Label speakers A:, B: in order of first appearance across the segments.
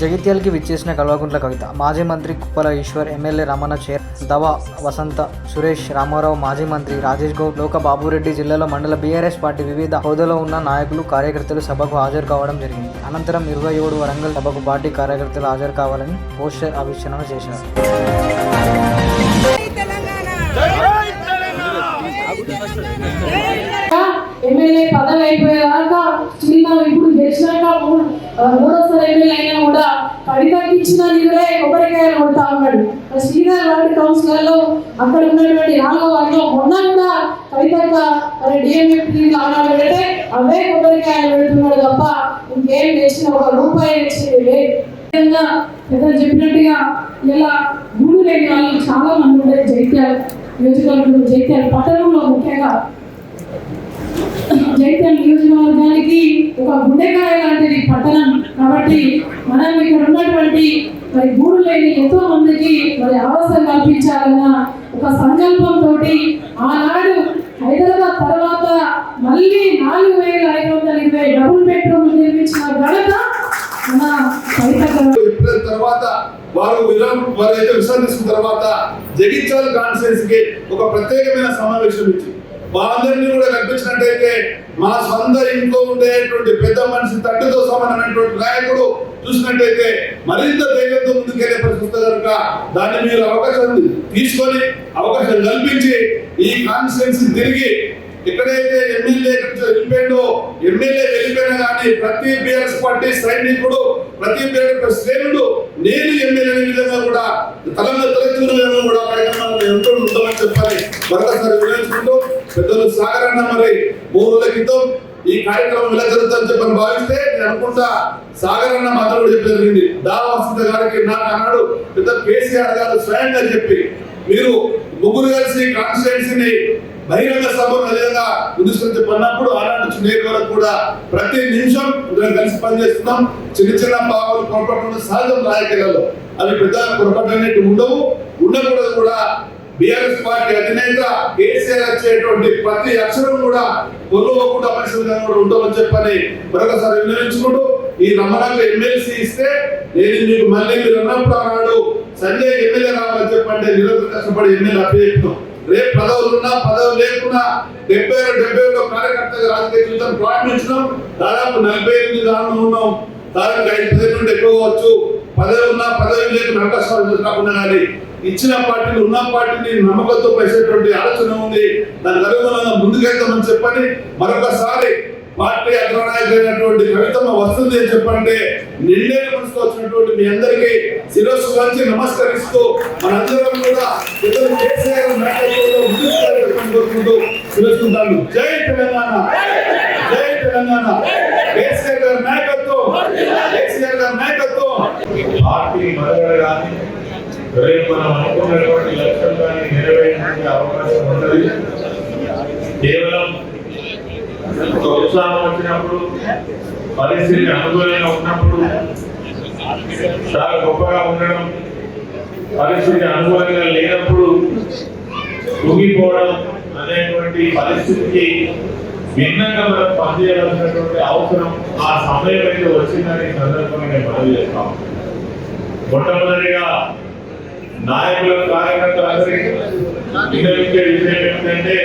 A: జగిత్యాలకి విచ్చేసిన కల్వకుంట్ల కవిత మాజీ మంత్రి కుప్పల ఈశ్వర్ ఎమ్మెల్యే రమణ చేర్ దవ వసంత సురేష్ రామారావు మాజీ మంత్రి రాజేష్ గౌడ్ లోక బాబురెడ్డి జిల్లాలో మండల బీఆర్ఎస్ పార్టీ వివిధ హోదాలో ఉన్న నాయకులు కార్యకర్తలు సభకు హాజరు కావడం జరిగింది. అనంతరం ఇరవై ఏడు వరంగల్ సభకు పార్టీ కార్యకర్తలు హాజరు కావాలని పోస్టర్ ఆవిష్కరణ చేశారు.
B: ఎమ్మెల్యే పదవి అయిపోయేదాకా చిన్న ఇప్పుడు గెలిచినాక మూడోసారి ఎమ్మెల్యే అయినా కూడా కవితకి ఇచ్చిన నిధులే కొబ్బరికాయలు కొడతా ఉన్నాడు. మరి శ్రీనగర్ వార్డు కౌన్సిలర్లో అక్కడ ఉన్నటువంటి నాలుగో వార్డులో మొన్న కూడా కవిత మరి డిఎంఎఫ్టీ ఆనాడు పెడితే అవే కొబ్బరికాయలు పెడుతున్నాడు తప్ప ఇంకేం చేసిన ఒక రూపాయి ఇచ్చింది లేదు. విధంగా పెద్దలు చెప్పినట్టుగా ఇలా గూడు లేని వాళ్ళు చాలా మంది ఉండే జైత్యాలు నియోజకవర్గం జైత్యాలు పట్టణంలో ముఖ్యంగా జైత్యాల నియోజకవర్గానికి ఒక గుండెకాయ లాంటిది పట్టణం. కాబట్టి మనం ఇక్కడ ఉన్నటువంటి మరి గూడు లేని ఎంతో మందికి మరి ఆవాసం కల్పించాలన్న ఒక సంకల్పంతో ఆనాడు హైదరాబాద్ తర్వాత మళ్ళీ నాలుగు వేల ఐదు వందల ఇరవై డబుల్ బెడ్రూమ్ నిర్మించిన ఘనత మన
C: తర్వాత వారు విరామం వారు అయితే విశ్రాంతి తర్వాత జగిత్యాల కాన్ఫరెన్స్కి ఒక ప్రత్యేకమైన సమావేశం ఇచ్చింది. మా అందరినీ కూడా కనిపించినట్టయితే మా సొంత ఇంట్లో ఉండేటువంటి పెద్ద మనిషి తండ్రితో సమానమైనటువంటి నాయకుడు చూసినట్టయితే మరింత ధైర్యంతో ముందుకెళ్ళే పరిస్థితి కనుక దాన్ని మీరు అవకాశం తీసుకొని అవకాశం కల్పించి ఈ కాన్ఫరెన్స్ తిరిగి ఎక్కడైతే ఎమ్మెల్యే వెళ్ళిపోయిందో ఎమ్మెల్యే వెళ్ళిపోయినా కానీ ప్రతి బిఆర్ఎస్ పార్టీ సైనికుడు ప్రతి బిఆర్ఎస్ శ్రేణుడు నేను ఎమ్మెల్యే విధంగా కూడా తలంగా తలెత్తుకునే కూడా కార్యక్రమాలు ఎంతో ఉంటామని చెప్పాలి. మరొకసారి వివరించుకుంటూ పెద్దలు సాగరన్న మరి మూడు రోజుల క్రితం ఈ కార్యక్రమం ఎలా జరుగుతుందని చెప్పని భావిస్తే నేను అనుకుంటా సాగరన్న మాత్రం కూడా చెప్పి జరిగింది. దావసంత గారికి నాకు అన్నాడు పెద్ద కేసీఆర్ గారు స్వయంగా చెప్పి మీరు ముగ్గురు కలిసి కాన్స్టిట్యున్సీని బహిరంగ సభను అదేవిధంగా ముందుకొని చెప్పినప్పుడు ఆనాటి నుంచి నేటి వరకు కూడా ప్రతి నిమిషం ఇద్దరం కలిసి పనిచేస్తున్నాం. చిన్న చిన్న భావాలు పొరపాటు సహజం రాజకీయాల్లో అవి పెద్ద పొరపాటు అనేవి ఉండవు. ఉండకూడదు కూడా బిఆర్ఎస్ పార్టీ అధినేత కేసీఆర్ వచ్చేటువంటి ప్రతి అక్షరం కూడా కొనుగోకుండా మనిషి కూడా ఉండమని చెప్పని మరొకసారి వినియోగించుకుంటూ ఈ రమణకు ఎమ్మెల్సీ ఇస్తే నేను మీకు మళ్ళీ మీరు అన్నప్పుడు అన్నాడు సంజయ్ ఎమ్మెల్యే రావాలని చెప్పంటే నిరంతరం కష్టపడి ఎమ్మెల్యే అప్పచెప్తున్నాం రేపు పదవులు ఉన్నా పదవులు లేకున్నా డెబ్బై ఏడు డెబ్బై ఏడులో కార్యకర్తగా రాజకీయ జీవితం ప్రారంభించినాం. దాదాపు నలభై ఎనిమిది దారులు ఉన్నాం. దాదాపు ఐదు పది నుండి ఎక్కువ కావచ్చు. పదవి ఉన్నా పదవి లేకుండా అవకాశాలు కాకుండా కానీ ఇచ్చిన పార్టీని ఉన్న పార్టీని నమ్మకంతో పైసేటువంటి ఆలోచన ఉంది. దాని అనుగుణంగా ముందుకెళ్తామని చెప్పని మరొకసారి పార్టీ అగ్రనాయకులైనటువంటి కవితమ్మ వస్తుంది అని చెప్పంటే నిండే మనసుతో వచ్చినటువంటి మీ అందరికీ శిరస్సు వంచి నమస్కరిస్తూ మనందరం కూడా ఇతరు కేసీఆర్ నాయకత్వంలో కోరుకుంటూ పిలుస్తుంటాను. జై తెలంగాణ! జై తెలంగాణ! కేసీఆర్ గారి నాయకత్వం! కేసీఆర్ గారి నాయకత్వం!
D: పార్టీ మనుగడ రేపు మనం అనుకున్నటువంటి లక్ష్యం కానీ నెరవేర్చే అవకాశం ఉన్నది. కేవలం ఒక ఉత్సాహం వచ్చినప్పుడు పరిస్థితి అనుకూలంగా ఉన్నప్పుడు చాలా గొప్పగా ఉండడం పరిస్థితి అనుకూలంగా లేనప్పుడు కుంగిపోవడం అనేటువంటి పరిస్థితికి భిన్నంగా మనం పనిచేయాల్సినటువంటి అవసరం ఆ సమయం అయితే వచ్చిందని సందర్భంగా నేను మనవి చేస్తాం మొట్టమొదటిగా నాయకుల కార్యకర్తలందరికీ విన్నవించే విషయం ఏమిటంటే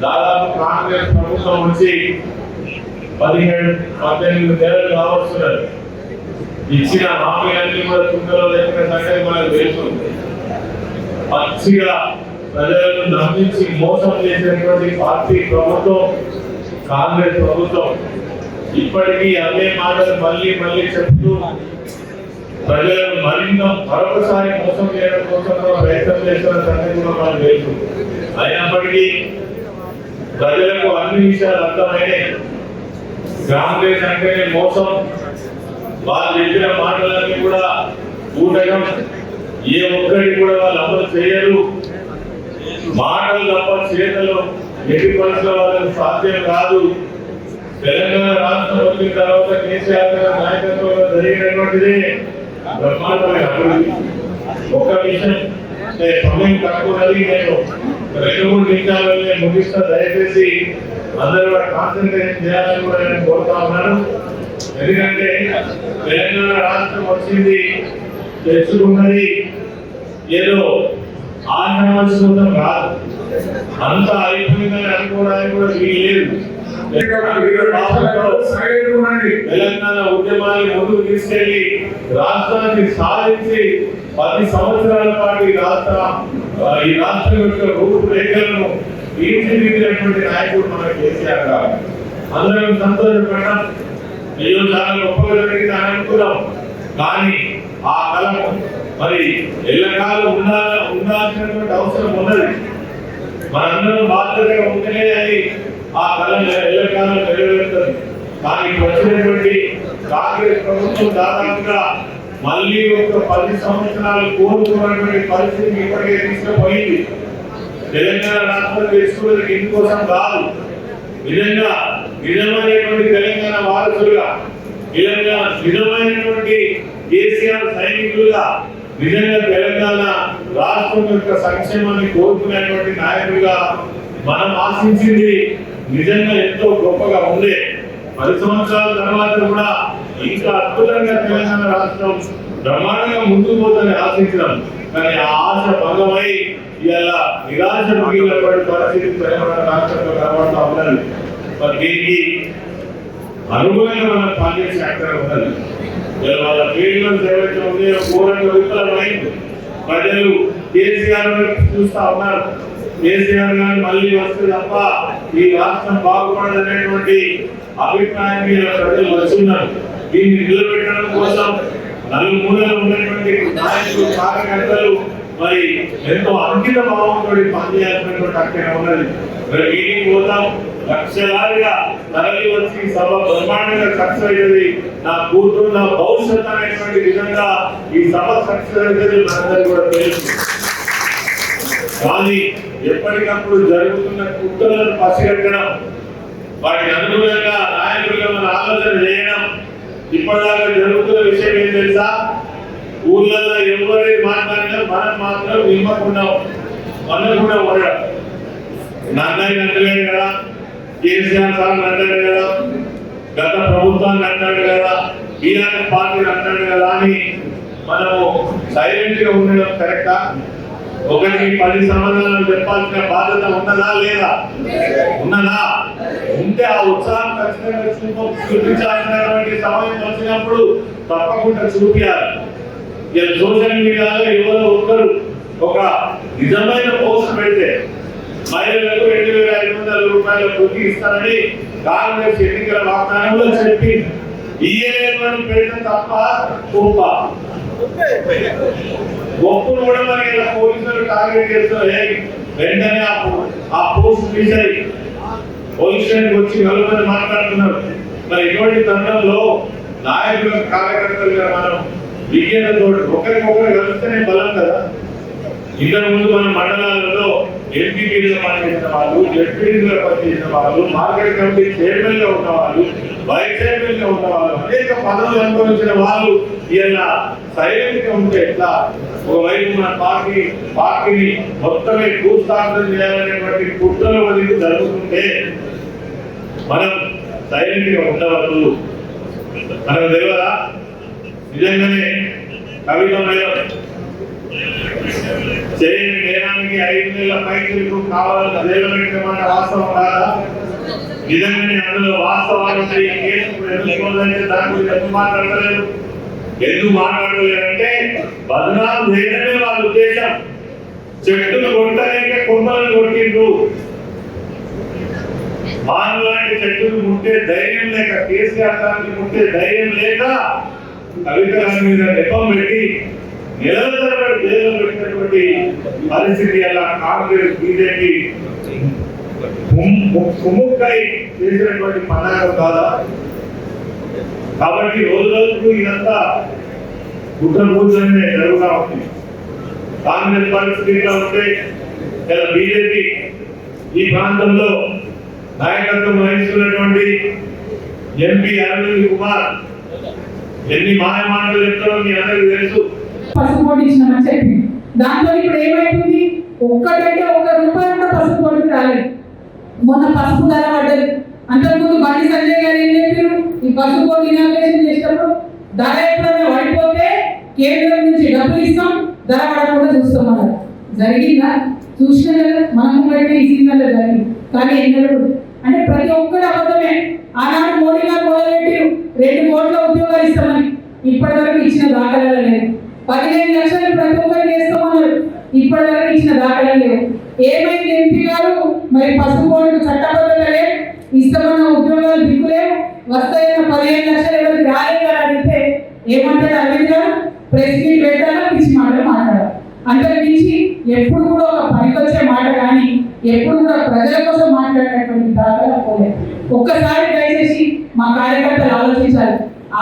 D: దాదాపు కాంగ్రెస్ ప్రభుత్వం నుంచి పదిహేడు పద్దెనిమిది నెలలు కావస్తున్నారు ఇచ్చిన హామీలన్నీ కూడా చుక్కలో లెక్క సంగతి మనకు తెలుస్తుంది పచ్చిగా ప్రజలను నమ్మించి మోసం చేసినటువంటి పార్టీ ప్రభుత్వం కాంగ్రెస్ ప్రభుత్వం ఇప్పటికీ అదే మాటలు మళ్ళీ మళ్ళీ చెప్తూ ప్రజలను మరింత మరొకసారి మోసం చేయడం కోసం ప్రయత్నం చేస్తున్న సంగతి కూడా మనకు తెలుసు. అయినప్పటికీ ప్రజలకు అన్ని విషయాలు అర్థమైనాయి కాంగ్రెస్ అంటేనే మోసం. వాళ్ళు చెప్పిన మాటలన్నీ కూడా ఊటకం ఏ ఒక్కరికి కూడా వాళ్ళు అమలు చేయరు. మాటలు తప్ప చేతలు ఎట్టి పరిస్థితుల్లో వాళ్ళకి సాధ్యం కాదు. తెలంగాణ రాష్ట్రం వచ్చిన తర్వాత కేసీఆర్ గారి నాయకత్వంలో జరిగినటువంటిది బ్రహ్మాండమైన అభివృద్ధి ఒక్క విషయం నేను సమయం తక్కువ నేను రెండు మూడు నిమిషాలనే ముగిస్తా. దయచేసి అందరూ కూడా కాన్సన్ట్రేషన్ చేయాలని కూడా నేను కోరుతా ఉన్నాను. ఎందుకంటే తెలంగాణ రాష్ట్రం వచ్చింది తెచ్చుకున్నది ఏదో ఆశ్రమం కాదు అంతా అయిపోయిందని అనుకోవడానికి కూడా వీలు లేదు. తెలంగాణ ఉద్యమాన్ని ముందుకు తీసుకెళ్ళి రాష్ట్రాన్ని సాధించి పది సంవత్సరాల పాటు ఈ రాష్ట్ర ఈ రాష్ట్రం యొక్క రూపురేఖలను తీర్చిదిద్దినటువంటి నాయకుడు మన కేసీఆర్ గారు. అందరం సంతోషపడ్డాం. అయ్యో చాలా గొప్పగా జరిగింది అని అనుకున్నాం కానీ ఆ కళ మరి ఎల్లకాలం ఉండాల ఉండాల్సినటువంటి అవసరం ఉన్నది. మనందరం బాధ్యతగా ఉంటేనే అది ఆ కళ ఎల్లకాలం నెరవేరుతుంది. కానీ ఇప్పుడు వచ్చినటువంటి కాంగ్రెస్ ప్రభుత్వం దాదాపుగా మళ్ళీ ఒక పది సంవత్సరాలు కోరుకున్నటువంటి పరిస్థితి ఇప్పటికే తీసుకుపోయింది. తెలంగాణ రాష్ట్రం తెచ్చుకోవడానికి ఇందుకోసం కాదు. నిజంగా నిజమైనటువంటి తెలంగాణ వారసులుగా నిజంగా నిజమైనటువంటి కేసీఆర్ సైనికులుగా నిజంగా తెలంగాణ రాష్ట్రం యొక్క సంక్షేమాన్ని కోరుకునేటువంటి నాయకులుగా మనం ఆశించింది నిజంగా ఎంతో గొప్పగా ఉండే పది సంవత్సరాల తర్వాత కూడా ఇంకా అద్భుతంగా తెలంగాణ రాష్ట్రం బ్రహ్మాండంగా ముందుకు పోతుందని ఆశించినాం. కానీ ఆ ఆశ భంగమై ఇలా నిరాశ మిగిలినటువంటి పరిస్థితి తెలంగాణ రాష్ట్రంలో కనబడతా ఉండాలి మరి దీనికి అనుగుణంగా మనం పనిచేసే అక్కడ ఉండాలి. ఇలా వాళ్ళ ఫీల్డ్ ఏవైతే ఉన్నాయో ఘోరంగా విఫలమైంది. ప్రజలు కేసీఆర్ చూస్తా ఉన్నారు. కేసీఆర్ గారు మళ్ళీ వస్తే తప్ప ఈ రాష్ట్రం బాగుపడదనేటువంటి అభిప్రాయం మీద ప్రజలు వస్తున్నారు. దీన్ని నిలబెట్టడం కోసం నలుమూలలో ఉన్నటువంటి నాయకులు కార్యకర్తలు మరి ఎంతో అంకిత భావంతో పనిచేయాల్సినటువంటి అక్కడ ఉన్నది? మరి మీటింగ్ పోతాం. లక్షలాదిగా తరలి వచ్చి సభ బ్రహ్మాండంగా సక్సెస్ అయ్యేది నా కూతురు నా భవిష్యత్ అనేటువంటి విధంగా ఈ సభ సక్సెస్ అయ్యేది మనందరికీ కూడా తెలుసు. కానీ ఎప్పటికప్పుడు జరుగుతున్న కుట్రలను పసిగట్టడం వాటికి అనుగుణంగా నాయకులుగా మన ఆలోచన చేయడం ఇప్పటిదాకా జరుగుతున్న విషయం ఏం తెలుసా? ఊళ్ళల్లో ఎవరి మాట్లాడినా మనం మాత్రం నిమ్మకుండా మనకుండా ఉండడం. నన్నయ్య అంటలేదు కదా కేసీఆర్ సార్ అంటాడు కదా గత ప్రభుత్వాన్ని అంటాడు కదా బీఆర్ఎస్ పార్టీని అంటాడు కదా అని మనము సైలెంట్గా ఉండడం కరెక్టా ఒకరికి పది సంవత్సరాలు చెప్పాల్సిన బాధ్యత ఉన్నదా లేదా? ఉన్నదా? ఉంటే ఆ ఉత్సాహం ఖచ్చితంగా చూపించాల్సినటువంటి సమయం వచ్చినప్పుడు తప్పకుండా చూపించాలి ఇలా సోషల్ మీడియాలో ఎవరో ఒక్కరు ఒక నిజమైన పోస్ట్ పెడితే మహిళలకు రెండు వేల ఐదు వందల రూపాయల వృద్ధి ఇస్తారని కాంగ్రెస్ ఎన్నికల వాగ్దానంలో చెప్పి ఇయ్యలేమని పెట్టడం తప్ప గొప్ప గొప్పను కూడా మరి ఇలా పోలీసులు టార్గెట్ చేస్తారు వెంటనే ఆ పో- ఆ పోస్ట్ తీసేయి పోలీస్ వచ్చి నలుగురు మాట్లాడుతున్నారు. మరి ఇటువంటి తరుణంలో నాయకుల కార్యకర్తలుగా మనం విజ్ఞతతో ఒకరికొకరు కలిస్తేనే బలం కదా. ఇంతకు ముందు మన మండలాలలో ఎంపీపీలుగా పనిచేసిన వాళ్ళు జడ్పీలుగా పనిచేసిన వాళ్ళు మార్కెట్ కమిటీ చైర్మన్గా ఉన్న వాళ్ళు వైస్ చైర్మన్గా ఉన్న వాళ్ళు అనేక పదవులు అనుభవించిన వాళ్ళు ఇలా సైలెంట్గా ఉంటే ఎట్లా? ఒకవైపు మన పార్టీ పార్టీని మొత్తమే భూస్థాపనం చేయాలనేటువంటి కుట్రలు వదిలి జరుగుతుంటే మనం సైలెంట్గా ఉండవద్దు. మనకు తెలియదా? నిజంగానే కవిత చేయని నేరానికి ఐదు నెలల పైసలు కావాలని నిలబెట్టమన్న వాస్తవం కాదా? నిజంగానే అందులో వాస్తవాలు దాని గురించి ఎందుకు మాట్లాడలేదు? ఎందుకు మాట్లాడలేదంటే బదనాలు చేయడమే వాళ్ళ ఉద్దేశం చెట్టును కొట్టలేక కొమ్మలను కొట్టిండు మాను లాంటి చెట్టును ముట్టే ధైర్యం లేక కేసీఆర్ గారిని ముట్టే ధైర్యం లేక కవితరాని మీద నెపం పెట్టి నెలల తరబడి జైల్లో పెట్టినటువంటి పరిస్థితి అలా కాంగ్రెస్ బీజేపీ కుముక్కై చేసినటువంటి పన్నాగం కాదా కాబట్టి రోజు రోజుకు ఇదంతా గుట్టలు కూర్చొని జరుగుతూ ఉంది. కాంగ్రెస్ పరిస్థితి ఇట్లా ఉంటే ఇలా బీజేపీ ఈ ప్రాంతంలో నాయకత్వం వహిస్తున్నటువంటి ఎంపీ అరవింద్ కుమార్ ఎన్ని మాయ మాటలు చెప్తారో మీ అందరికీ తెలుసు.
E: పసుపు ఇచ్చినామని చెప్పి. దాంట్లో ఇప్పుడు ఏమైంది ఒక్కటంటే ఒక్క రూపాయి కూడా పసుపు పొడికి రాలేదు. మొన్న పసుపు ధర పడ్డది అంతకుముందు బండి సంజయ్ గారు ఏం చెప్పారు? ఈ పసుపు బోర్డు ఇనాగ్రేషన్ చేసినప్పుడు ధర ఎప్పుడైనా పడిపోతే కేంద్రం నుంచి డబ్బులు ఇస్తాం ధర పడకుండా చూస్తామన్నారు. జరిగిందా? చూసిన మనం కూడా ఈ సీజన్లో జరిగింది. కానీ ఎన్నడూ అంటే ప్రతి ఒక్కరు అబద్ధమే. ఆనాడు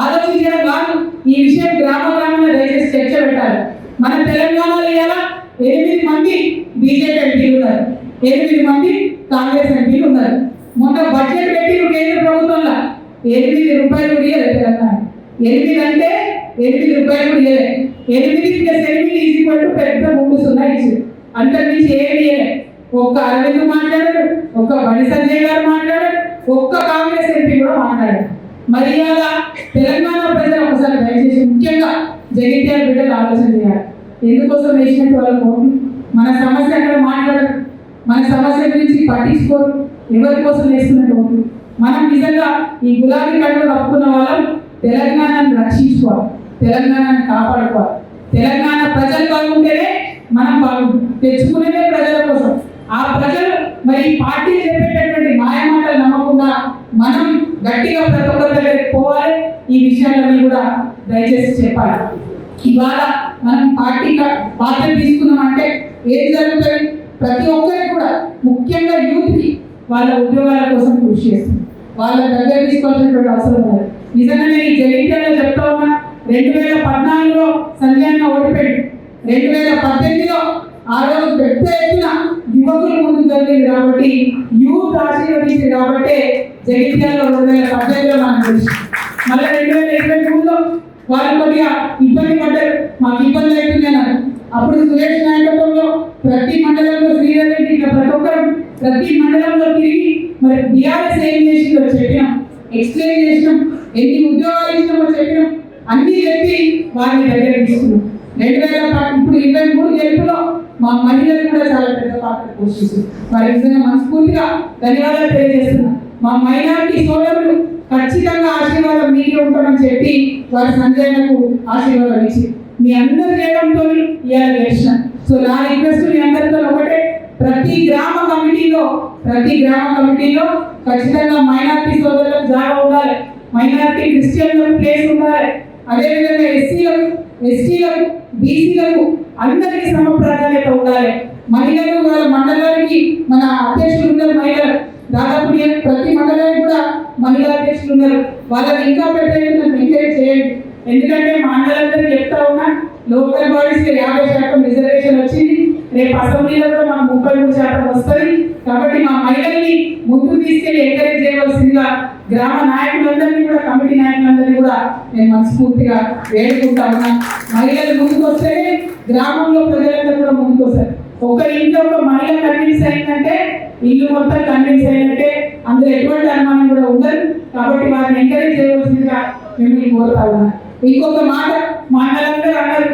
E: ఆలోచించడం కాదు. ఈ విషయం గ్రామ గ్రామంలో దయచేసి చర్చ పెట్టాలి. మన తెలంగాణలో ఇలా ఎనిమిది మంది బీజేపీ ఎంపీలు ఉన్నారు. ఎనిమిది మంది కాంగ్రెస్ ఎంపీలు ఉన్నారు. మొన్న బడ్జెట్ పెట్టి కేంద్ర ప్రభుత్వంలో. ఎనిమిది రూపాయలు కూడా ఇవ్వలేదు తెలంగాణ. ఎనిమిది అంటే ఎనిమిది రూపాయలు కూడా ఇవ్వలేదు ఎనిమిది ప్లస్ ఎనిమిది ఈజీ పట్టు పెద్ద మూడు సున్నా ఇచ్చింది. అంతకుమించి ఏమి ఇవ్వలేదు ఒక్క అరవింద్ మాట్లాడాడు ఒక్క బండి సంజయ్ గారు మాట్లాడాడు ఒక్క కాంగ్రెస్ ఎంపీ కూడా మాట్లాడాడు. మరి అలా తెలంగాణ ప్రజలు ఒకసారి దయచేసి ముఖ్యంగా జగిత్యాల బిడ్డలు ఆలోచన చేయాలి. ఎందుకోసం వేసినట్టు వాళ్ళ ఓట్లు మన సమస్య అక్కడ మాట్లాడరు మన సమస్య గురించి పట్టించుకోరు. ఎవరి కోసం వేస్తున్నట్టు ఓట్లు మనం నిజంగా ఈ గులాబీ కట్టలు కప్పుకున్న వాళ్ళం. తెలంగాణను రక్షించుకోవాలి. తెలంగాణను కాపాడుకోవాలి. తెలంగాణ ప్రజలు బాగుంటేనే మనం బాగుంటుంది తెచ్చుకునేదే ప్రజల కోసం. ఆ ప్రజలు మరి పార్టీ చెప్పేటటువంటి మాయమాటలు నమ్మకుండా మనం గట్టిగా ప్రతి ఒక్కరి దగ్గరికి పోవాలి. ఈ విషయాలన్నీ కూడా దయచేసి చెప్పాలి. ఇవాళ మనం పార్టీ పాత్ర తీసుకున్నామంటే ఏం జరుగుతుంది? ప్రతి ఒక్కరికి కూడా ముఖ్యంగా యూత్కి వాళ్ళ ఉద్యోగాల కోసం కృషి చేస్తుంది. వాళ్ళ దగ్గర తీసుకోవాల్సినటువంటి అవసరం ఉంది నిజంగా నేను ఈ జగిత్యాలలో చెప్తా ఉన్నా రెండు వేల పద్నాలుగులో సంజయన్న ఓడిపోయాడు. రెండు వేల పద్దెనిమిదిలో ఆ రోజు పెద్ద ఎత్తున యువకులు ముందు జరిగింది కాబట్టి యూత్ ఆశీర్వదించింది కాబట్టి జగిత్యాలలో రెండు వేల పద్దెనిమిదిలో మనం మళ్ళీ రెండు వేల ఇరవై మూడులో వాళ్ళు కొద్దిగా ఇబ్బంది పడ్డారు మాకు ఇబ్బంది అవుతుందన్నారు అప్పుడు సురేష్ నాయకత్వంలో ప్రతి మండలంలో శ్రీధర్ రెడ్డి ఇట్లా ప్రతి ఒక్కరు ప్రతి మండలంలో తిరిగి మరి బీఆర్ఎస్ ఏం చేసిందో చెప్పినాం. ఎక్స్ప్లెయిన్ చేసినాం. ఎన్ని ఉద్యోగాలు ఇచ్చినామో చెప్పినాం. అన్ని చెప్పి వారిని దగ్గర తీసుకున్నాం. రెండు వేల ఇప్పుడు ఇరవై మూడు గెలుపులో మా మహిళలు కూడా చాలా పెద్ద పాత్ర పోషిస్తుంది వారి నిజంగా మనస్ఫూర్తిగా ధన్యవాదాలు తెలియజేస్తున్నాం మా మైనారిటీ సోదరులు ఖచ్చితంగా ఆశీర్వాదం మీకే ఉంటామని చెప్పి వారి సంజయనకు ఆశీర్వాదం ఇచ్చి మీ అందరి చేయడంతో ఇవాళ గెలిచిన. సో నా రిక్వెస్ట్ మీ అందరితో ఒకటే ప్రతి గ్రామ కమిటీలో ప్రతి గ్రామ కమిటీలో ఖచ్చితంగా మైనారిటీ సోదరులకు జాగా ఉండాలి. మైనారిటీ క్రిస్టియన్లకు ప్లేస్ ఉండాలి. అదేవిధంగా ఎస్సీలకు ఎస్టీలకు బీసీలకు అందరికీ సమ ప్రాధాన్యత ఉండాలి. మహిళలు వాళ్ళ మండలానికి మన అధ్యక్షులు ఉన్నారు మహిళలు. దాదాపు నేను ప్రతి మండలానికి కూడా మహిళా అధ్యక్షులు ఉన్నారు. వాళ్ళకి ఇంకా పెద్ద ఎంకరేజ్ చేయండి. ఎందుకంటే మా అన్నలందరూ చెప్తా ఉన్నా లోకల్ బాడీస్కి యాభై శాతం రిజర్వేషన్ వచ్చింది. రేపు అసెంబ్లీలో కూడా మాకు ముప్పై మూడు శాతం వస్తుంది. కాబట్టి మా మహిళల్ని ముందు తీసుకెళ్ళి ఎంకరేజ్ చేయవలసిందిగా గ్రామ నాయకులందరినీ కూడా కమిటీ నాయకులందరినీ కూడా నేను మనస్ఫూర్తిగా వేడుకుంటా ఉన్నా. మహిళలు ముందుకు వస్తేనే గ్రామంలో ప్రజలందరూ కూడా ముందుకు వస్తారు ఒక ఇంట్లో ఒక మహిళ కన్విన్స్ అయిందంటే ఇల్లు మొత్తం కన్విన్స్ అయినట్టే అందులో ఎటువంటి అనుమానం కూడా ఉండదు. కాబట్టి వారిని ఎంకరేజ్ చేయవలసిందిగా మిమ్మల్ని కోరుతా ఉన్నా. ఇంకొక మాట మా అన్నలందరూ అన్నారు.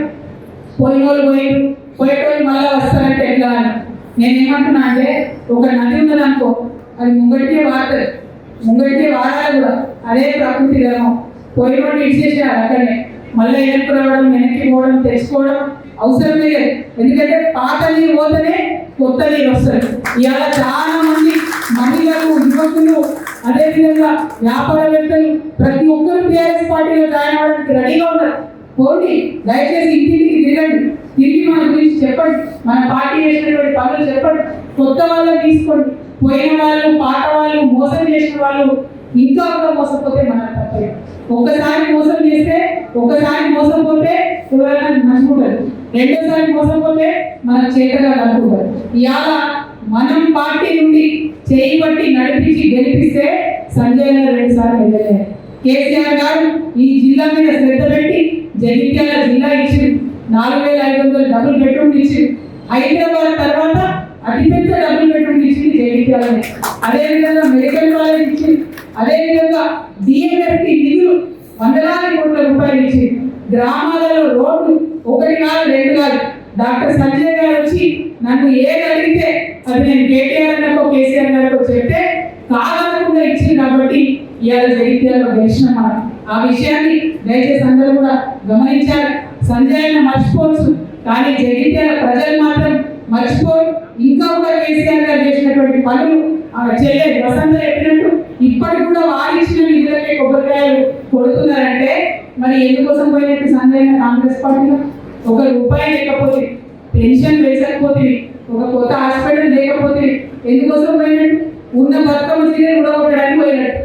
E: పోయిన వాళ్ళు పోయారు పోయేటోళ్ళు మళ్ళీ వస్తారంటే ఎట్లా అని నేను ఏమంటున్నా అంటే ఒక నది ఉన్నది అనుకో అది ముంగటికే వాడుతుంది ముంగటికే వాడాలి కూడా. అదే ప్రకృతి ధర్మం. పోయినోళ్ళు ఇచ్చేసారు అక్కడనే మళ్ళీ వెనక్కి రావడం వెనక్కి పోవడం తెచ్చుకోవడం అవసరం లేదు. ఎందుకంటే పాత నీరు పోతేనే కొత్త నీరు వస్తుంది. ఇవాళ చాలా మంది మహిళలు యువకులు అదేవిధంగా వ్యాపారవేత్తలు ప్రతి ఒక్కరు టీఆర్ఎస్ పార్టీలో జాయిన్ అవ్వడానికి రెడీగా ఉన్నారు. పోండి దయచేసి ఇంటింటికి తిరగండి తిరిగి మన గురించి చెప్పండి. మన పార్టీ చేసినటువంటి పనులు చెప్పండి. కొత్త వాళ్ళని తీసుకోండి. పోయిన వాళ్ళు పాత వాళ్ళు మోసం చేసిన వాళ్ళు ఇంకా కూడా మోసపోతే మన తప్పలేదు ఒక్కసారి మోసం చేస్తే ఒక్కసారి మోసం పోతే ఎవరైనా మంచుకుంటారు రెండోసారి మోసం పోతే మన చేతగా కలుపుకుంటారు ఇవాళ మనం పార్టీ నుండి చేయి పట్టి నడిపించి గెలిపిస్తే సంజయ్ గారు రెండు సార్లు ఎమ్మెల్యే. కేసీఆర్ గారు ఈ జిల్లా మీద శ్రద్ధ పెట్టి జగిత్యాల జిల్లా ఇచ్చి నాలుగు వేల ఐదు వందలు డబుల్ బెడ్రూమ్ ఇచ్చి హైదరాబాద్ తర్వాత అతిపెద్ద డబ్బులు పెట్టుకుని ఇచ్చింది జగిత్యాలని అదేవిధంగా మెడికల్ కాలేజ్ ఇచ్చింది అదేవిధంగా డిఎంఎఫ్టీ నిధులు వందలాది కోట్ల రూపాయలు ఇచ్చింది గ్రామాలలో రోడ్లు ఒకటి కాదు రెండు కాదు. డాక్టర్ సంజయ్ గారు వచ్చి నన్ను ఏ కలిగితే అది నేను కేటీఆర్ గారికో కేసీఆర్ గారికో చెప్తే కాదనకుండా ఇచ్చింది కాబట్టి ఇవాళ జగిత్యాలలో గెలిచినాం మనం ఆ విషయాన్ని దయచేసి అందరూ కూడా గమనించారు సంజయ్ అన్న మర్చిపోవచ్చు కానీ జగిత్యాల ప్రజలు మాత్రం మర్చిపోయి ఇంకా కూడా కేసీఆర్ గారు చేసినటువంటి పనులు ఆ చెల్లె వసంత చెప్పినట్టు ఇప్పటికి కూడా వారు ఇచ్చిన నిధులకే కొబ్బరికాయలు కొడుతున్నారంటే మరి ఎందుకోసం పోయినట్టు సంజయ్ కాంగ్రెస్ పార్టీలో? ఒక రూపాయి లేకపోతే పెన్షన్ వేసకపోతే ఒక కొత్త హాస్పిటల్ లేకపోతే ఎందుకోసం పోయినట్టు? ఉన్న బతుకమ్మ సీరియల్ కూడా కొట్టడానికి పోయినట్టు.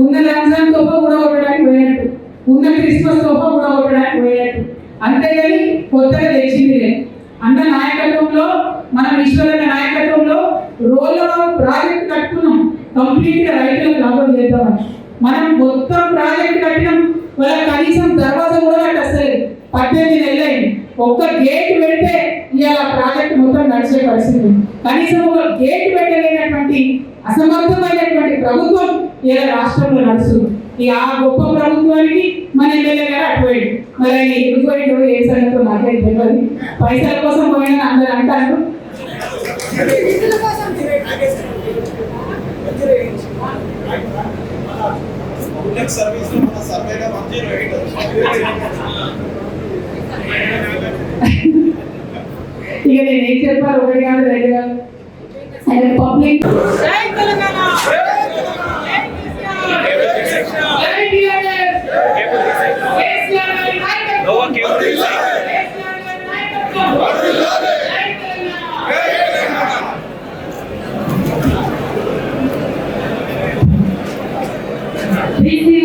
E: ఉన్న రంజాన్ తోప కూడా కొట్టడానికి పోయినట్టు. ఉన్న క్రిస్మస్ తోప కూడా కొట్టడానికి పోయినట్టు. అంతేగాని కొత్తగా తెచ్చింది లేదు అన్న నాయకత్వంలో మన ఈశ్వరన్న నాయకత్వంలో రోజు ప్రాజెక్ట్ కట్టుకున్నాం. కంప్లీట్గా రైతులకు లాభం చేద్దామని. మనం మొత్తం ప్రాజెక్ట్ కట్టినాం. మరి కనీసం దర్వాజా కూడా కట్టలేదు పద్దెనిమిది నెలలైంది ఒక్క గేట్ పెడితే ఇవాళ ప్రాజెక్ట్ మొత్తం నడిచే పరిస్థితి కనీసం ఒక గేట్ పెట్టలేనటువంటి అసమర్థమైనటువంటి ప్రభుత్వం ఇలా రాష్ట్రంలో నడుస్తుంది. ఈ ఆ గొప్ప ప్రభుత్వానికి మన ఎమ్మెల్యే గారు అటుపోయింది మరి ఆయన ఎందుకు ఏ సంగతో నాకైతే తెలియదు. పైసల కోసం పోయిన అందరూ అంటారు.
F: పబ్లిక్ సర్వీస్లో మన సర్వేలో వన్ జీరో ఎయిట్
E: ఇక నేను ఏం చెప్పాలి ఒకటి కాదు రెండు కాదు ఆయన పబ్లిక్
F: నోవా కేబుల్ This is